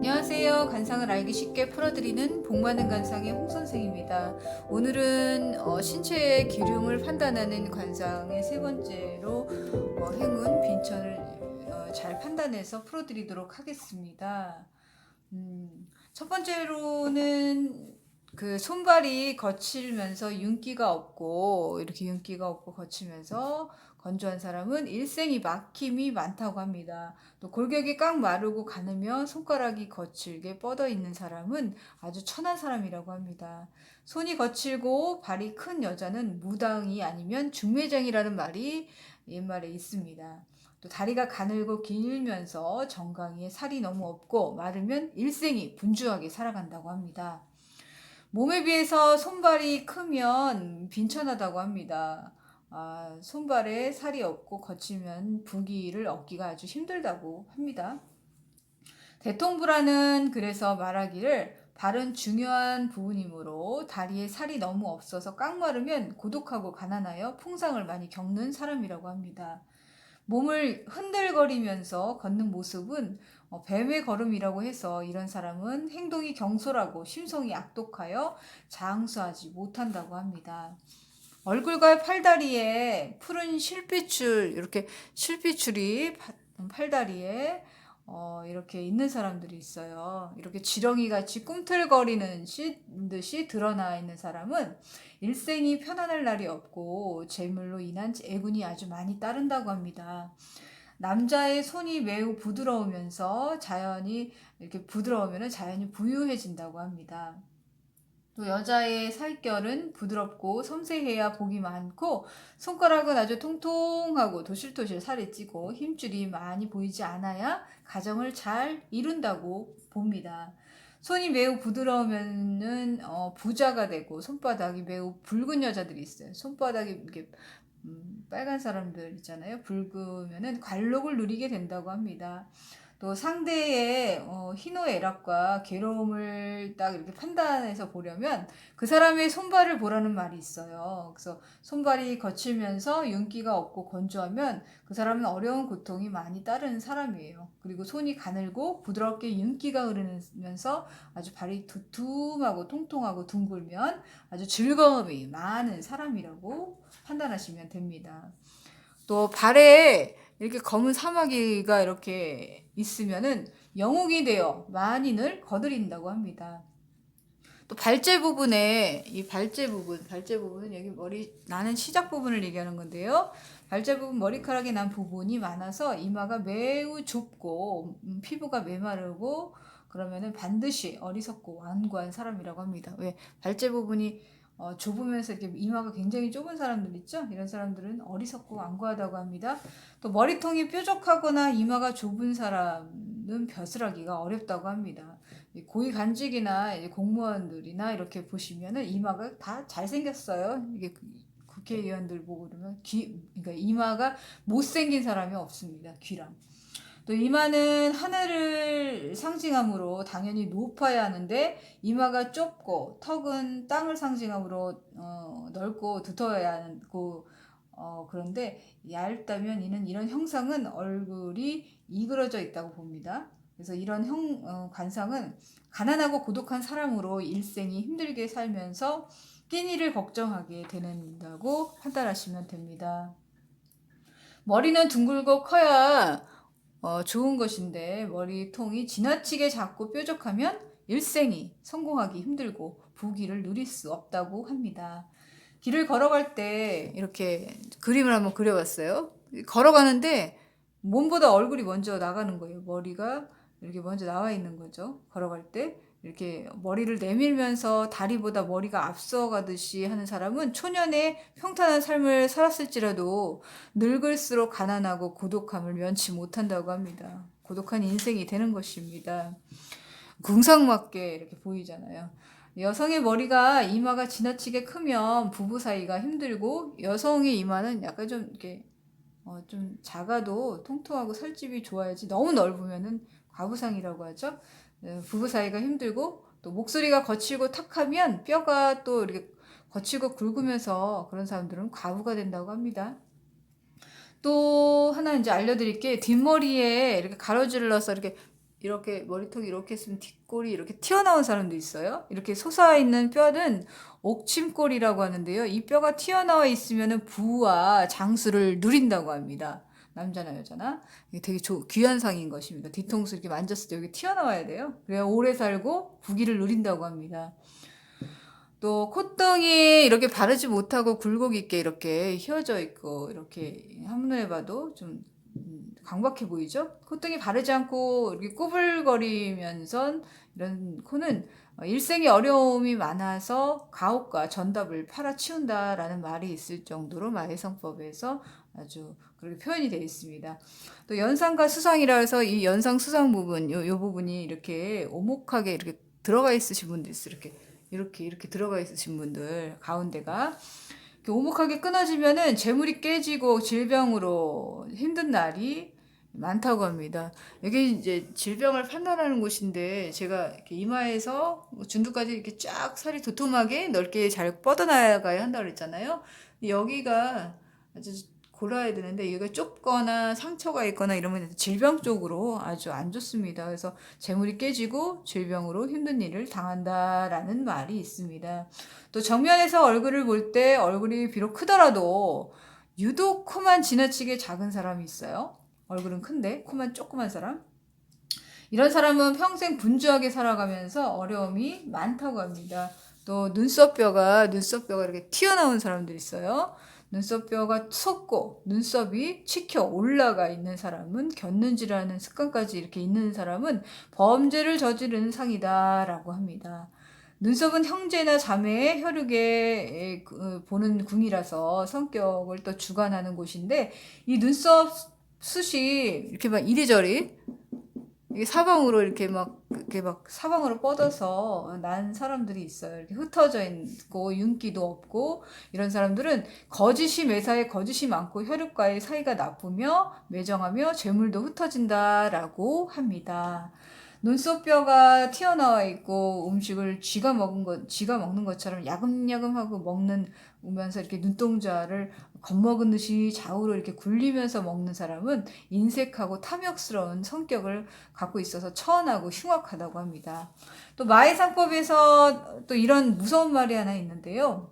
안녕하세요. 간상을 알기 쉽게 풀어드리는 복 많은 간상의 홍 선생입니다. 오늘은 어, 신체의 기름을 판단하는 관상의 세 번째로 어, 행운 빈천을 어, 잘 판단해서 풀어드리도록 하겠습니다. 음, 첫 번째로는 그 손발이 거칠면서 윤기가 없고 이렇게 윤기가 없고 거치면서 건조한 사람은 일생이 막힘이 많다고 합니다. 또 골격이 꽉 마르고 가느며 손가락이 거칠게 뻗어 있는 사람은 아주 천한 사람이라고 합니다. 손이 거칠고 발이 큰 여자는 무당이 아니면 중매장이라는 말이 옛말에 있습니다. 또 다리가 가늘고 길면서 정강이에 살이 너무 없고 마르면 일생이 분주하게 살아간다고 합니다. 몸에 비해서 손발이 크면 빈천하다고 합니다. 아, 손발에 살이 없고 거치면 부기를 얻기가 아주 힘들다고 합니다. 대통불안은 그래서 말하기를 발은 중요한 부분이므로 다리에 살이 너무 없어서 깡마르면 고독하고 가난하여 풍상을 많이 겪는 사람이라고 합니다. 몸을 흔들거리면서 걷는 모습은 어, 뱀의 걸음이라고 해서 이런 사람은 행동이 경솔하고 심성이 악독하여 장수하지 못한다고 합니다. 얼굴과 팔다리에 푸른 실핏줄 이렇게 실핏줄이 팔다리에 어, 이렇게 있는 사람들이 있어요. 이렇게 지렁이 같이 꿈틀거리는 듯이 드러나 있는 사람은 일생이 편안할 날이 없고 재물로 인한 애군이 아주 많이 따른다고 합니다. 남자의 손이 매우 부드러우면서 자연이 이렇게 부드러우면 자연이 부유해진다고 합니다. 또 여자의 살결은 부드럽고 섬세해야 복이 많고 손가락은 아주 통통하고 도실도실 살이 찌고 힘줄이 많이 보이지 않아야 가정을 잘 이룬다고 봅니다. 손이 매우 부드러우면은 어, 부자가 되고 손바닥이 매우 붉은 여자들이 있어요. 손바닥이 이렇게 음, 빨간 사람들 있잖아요. 붉으면은 관록을 누리게 된다고 합니다. 또 상대의 어, 희노애락과 괴로움을 딱 이렇게 판단해서 보려면 그 사람의 손발을 보라는 말이 있어요. 그래서 손발이 거칠면서 윤기가 없고 건조하면 그 사람은 어려운 고통이 많이 따르는 사람이에요. 그리고 손이 가늘고 부드럽게 윤기가 흐르면서 아주 발이 두툼하고 통통하고 둥글면 아주 즐거움이 많은 사람이라고 판단하시면 됩니다. 또 발에 이렇게 검은 사마귀가 이렇게 있으면은 영웅이 되어 만인을 거드린다고 합니다. 또 발제 부분에 이 발제 부분, 발제 부분은 여기 머리 나는 시작 부분을 얘기하는 건데요. 발제 부분 머리카락이 난 부분이 많아서 이마가 매우 좁고 음, 피부가 메마르고 그러면은 반드시 어리석고 완고한 사람이라고 합니다. 왜 발제 부분이 어, 좁으면서 이렇게 이마가 굉장히 좁은 사람들 있죠? 이런 사람들은 어리석고 완고하다고 합니다. 또 머리통이 뾰족하거나 이마가 좁은 사람은 벼슬하기가 어렵다고 합니다. 고위 간직이나 공무원들이나 이렇게 보시면은 이마가 다 잘생겼어요. 이게 국회의원들 보고 그러면 귀, 그러니까 이마가 못생긴 사람이 없습니다. 귀랑. 또 이마는 하늘을 상징함으로 당연히 높아야 하는데 이마가 좁고 턱은 땅을 상징함으로 어, 넓고 두터워야 하고 어, 그런데 얇다면 이는 이런 형상은 얼굴이 이그러져 있다고 봅니다. 그래서 이런 형 어, 관상은 가난하고 고독한 사람으로 일생이 힘들게 살면서 끼니를 걱정하게 되는다고 판단하시면 됩니다. 머리는 둥글고 커야 어, 좋은 것인데 머리통이 지나치게 작고 뾰족하면 일생이 성공하기 힘들고 부귀를 누릴 수 없다고 합니다. 길을 걸어갈 때 이렇게 그림을 한번 그려봤어요. 걸어가는데 몸보다 얼굴이 먼저 나가는 거예요. 머리가 이렇게 먼저 나와 있는 거죠. 걸어갈 때. 이렇게 머리를 내밀면서 다리보다 머리가 앞서가듯이 하는 사람은 초년에 평탄한 삶을 살았을지라도 늙을수록 가난하고 고독함을 면치 못한다고 합니다. 고독한 인생이 되는 것입니다. 궁상맞게 이렇게 보이잖아요. 여성의 머리가 이마가 지나치게 크면 부부 사이가 힘들고 여성의 이마는 약간 좀 이렇게 어, 좀 작아도 통통하고 살집이 좋아야지 너무 넓으면은 과부상이라고 하죠. 네, 부부 사이가 힘들고 또 목소리가 거칠고 탁하면 뼈가 또 이렇게 거치고 굵으면서 그런 사람들은 과부가 된다고 합니다. 또 하나 이제 알려드릴 게 뒷머리에 이렇게 가로질러서 이렇게 이렇게 머리통이 이렇게 있으면 뒷골이 이렇게 튀어나온 사람도 있어요. 이렇게 솟아 있는 뼈는 옥침골이라고 하는데요. 이 뼈가 튀어나와 있으면 부와 장수를 누린다고 합니다. 남자나 여자나 이게 되게 조, 귀한 상인 것입니다. 뒤통수 이렇게 만졌을 때 여기 튀어나와야 돼요. 그래야 오래 살고 부귀를 누린다고 합니다. 또 콧등이 이렇게 바르지 못하고 굴곡 있게 이렇게 휘어져 있고 이렇게 한눈에 봐도 좀 음, 광박해 보이죠? 콧등이 바르지 않고 이렇게 꾸불거리면서 이런 코는 어, 일생에 어려움이 많아서 가옥과 전답을 팔아치운다라는 말이 있을 정도로 마해성법에서 아주 그렇게 표현이 되어 있습니다. 또 연상과 수상이라 해서 이 연상 수상 부분, 요, 요 부분이 이렇게 오목하게 이렇게 들어가 있으신 분들 있어요. 이렇게 이렇게 이렇게 들어가 있으신 분들 가운데가 오목하게 끊어지면은 재물이 깨지고 질병으로 힘든 날이 많다고 합니다. 여기 이제 질병을 판단하는 곳인데 제가 이마에서 중두까지 이렇게 쫙 살이 도톰하게 넓게 잘 뻗어나가야 한다고 그랬잖아요. 여기가 아주 골아야 되는데 여기가 좁거나 상처가 있거나 이러면 질병 쪽으로 아주 안 좋습니다. 그래서 재물이 깨지고 질병으로 힘든 일을 당한다라는 말이 있습니다. 또 정면에서 얼굴을 볼 때 얼굴이 비록 크더라도 유독 코만 지나치게 작은 사람이 있어요. 얼굴은 큰데 코만 조그만 사람. 이런 사람은 평생 분주하게 살아가면서 어려움이 많다고 합니다. 또 눈썹뼈가 눈썹뼈가 이렇게 튀어나온 사람들 있어요. 눈썹뼈가 솟고 눈썹이 치켜 올라가 있는 사람은 곁눈질하는 습관까지 이렇게 있는 사람은 범죄를 저지르는 상이다라고 합니다. 눈썹은 형제나 자매의 혈육에 그, 보는 궁이라서 성격을 또 주관하는 곳인데 이 눈썹 숱이 이렇게 막 이리저리 이게 사방으로 이렇게 막 이렇게 막 사방으로 뻗어서 난 사람들이 있어요. 이렇게 흩어져 있고 윤기도 없고 이런 사람들은 거짓이 매사에 거짓이 많고 혈육과의 사이가 나쁘며 매정하며 재물도 흩어진다라고 합니다. 눈썹뼈가 튀어나와 있고 음식을 쥐가 먹은 것, 쥐가 먹는 것처럼 야금야금하고 먹는 오면서 이렇게 눈동자를 겁먹은 듯이 좌우로 이렇게 굴리면서 먹는 사람은 인색하고 탐욕스러운 성격을 갖고 있어서 처언하고 흉악하다고 합니다. 또 마해상법에서 또 이런 무서운 말이 하나 있는데요.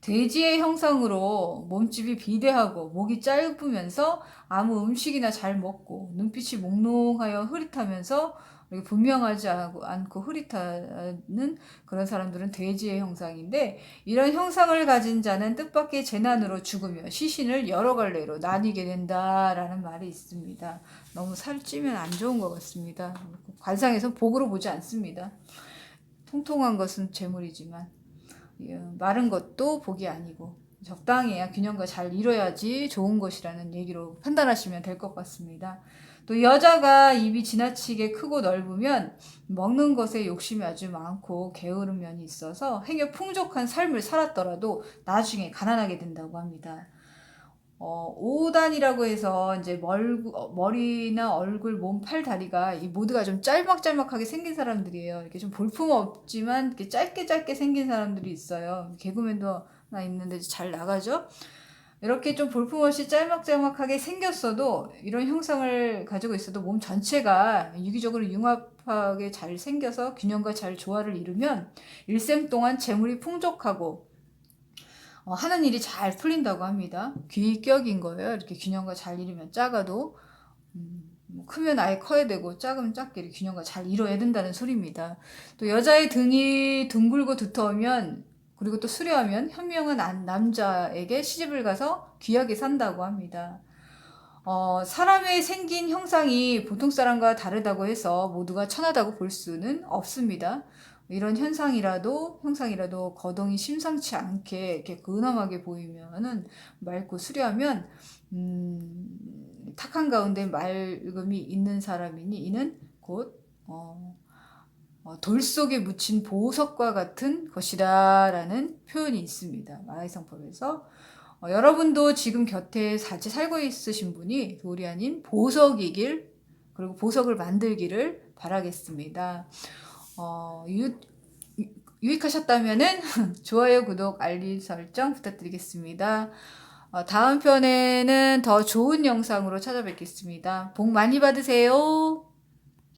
돼지의 형상으로 몸집이 비대하고 목이 짧으면서 아무 음식이나 잘 먹고 눈빛이 몽롱하여 흐릿하면서 분명하지 않고 흐릿하는 그런 사람들은 돼지의 형상인데 이런 형상을 가진 자는 뜻밖의 재난으로 죽으며 시신을 여러 갈래로 나뉘게 된다라는 말이 있습니다. 너무 살찌면 안 좋은 것 같습니다. 관상에서 복으로 보지 않습니다. 통통한 것은 재물이지만 예, 마른 것도 복이 아니고 적당해야 균형과 잘 이뤄야지 좋은 것이라는 얘기로 판단하시면 될 것 같습니다. 또 여자가 입이 지나치게 크고 넓으면 먹는 것에 욕심이 아주 많고 게으른 면이 있어서 행여 풍족한 삶을 살았더라도 나중에 가난하게 된다고 합니다. 어, 5단이라고 해서 이제 멀, 어, 머리나 얼굴, 몸, 팔, 다리가 이 모두가 좀 짤막짤막하게 생긴 사람들이에요. 이렇게 좀 볼품 없지만 이렇게 짧게 짧게 생긴 사람들이 있어요. 개그맨도 하나 있는데 잘 나가죠? 이렇게 좀 볼품없이 짤막짤막하게 생겼어도 이런 형상을 가지고 있어도 몸 전체가 유기적으로 융합하게 잘 생겨서 균형과 잘 조화를 이루면 일생 동안 재물이 풍족하고 어, 하는 일이 잘 풀린다고 합니다. 귀격인 거예요. 이렇게 균형과 잘 이루면 작아도 음, 뭐 크면 아예 커야 되고 작으면 작게 균형과 잘 이뤄야 된다는 소리입니다. 또 여자의 등이 둥글고 두터우면 그리고 또 수려하면 현명한 남자에게 시집을 가서 귀하게 산다고 합니다. 어, 사람의 생긴 형상이 보통 사람과 다르다고 해서 모두가 천하다고 볼 수는 없습니다. 이런 현상이라도 형상이라도 거동이 심상치 않게 이렇게 근엄하게 보이면은 맑고 수려하면 음, 탁한 가운데 맑음이 있는 사람이니 이는 곧 어, 어, 돌 속에 묻힌 보석과 같은 것이다라는 표현이 있습니다. 마하이성법에서 어, 여러분도 지금 곁에 같이 살고 있으신 분이 돌이 아닌 보석이길 그리고 보석을 만들기를 바라겠습니다. 어, 유, 유익하셨다면 좋아요, 구독, 알림 설정 부탁드리겠습니다. 어, 다음 편에는 더 좋은 영상으로 찾아뵙겠습니다. 복 많이 받으세요.